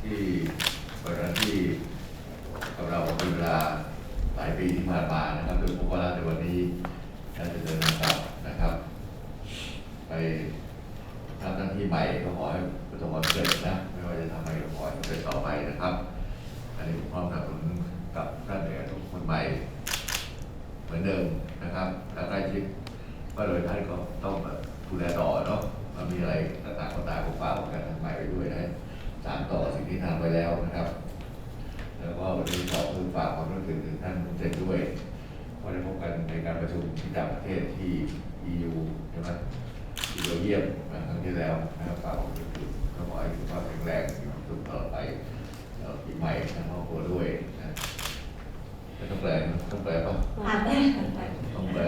ที่กรณีที่กับเราเป็นเวลาหลายปีที่ผ่านมานะครับโดยเฉพาะในนี้น่าจะเดินทางนะครับ ไปทำหน้าที่ใหม่ก็ขอให้ประสบความสำเร็จนะ ไม่ว่าจะทำอะไรก็ขอให้สำเร็จต่อไปนะครับ อันนี้ผมพร้อมกับ เหมือนเดิมนะครับทางใกล้ชิดก็โดยท่านก็ต้องมาดูแลต่อเนาะมันมีอะไรต่างๆก็ตามของฝ่ากกันทำใหม่ไปด้วยนะสามต่อสิ่งที่ทำไปแล้วนะครับ แล้วก็วันนี้ขอคือฝากความรู้สึกถึงท่านเซนด้วยก็ได้พบกันในการประชุมที่ต่างประเทศที่ EU ใช่ไหมที่เบลเยี่ยมครั้งที่แล้วนะครับฝากความรู้สึกก็ขอให้สุขภาพแข็งแรงมีความสุขตลอดไปปีใหม่ทั้งครอบครัวด้วย แปลนะต้องแปลป่ะ Um, ต้องแปล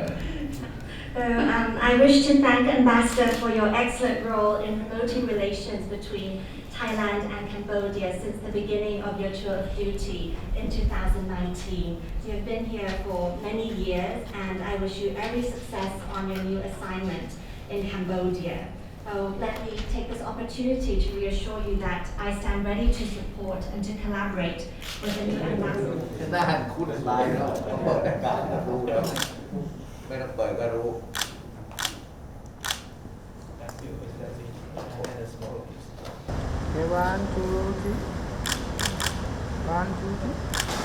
So um, I wish to thank Ambassador for your excellent role in promoting relations between Thailand and Cambodia since the beginning of your tour of duty in 2019. You have been here for many years and I wish you every success on your new assignment in Cambodia. Let me take this opportunity to reassure you that I stand ready to support and to collaborate with the new ambassador. Okay, one, two, three. One, two, three.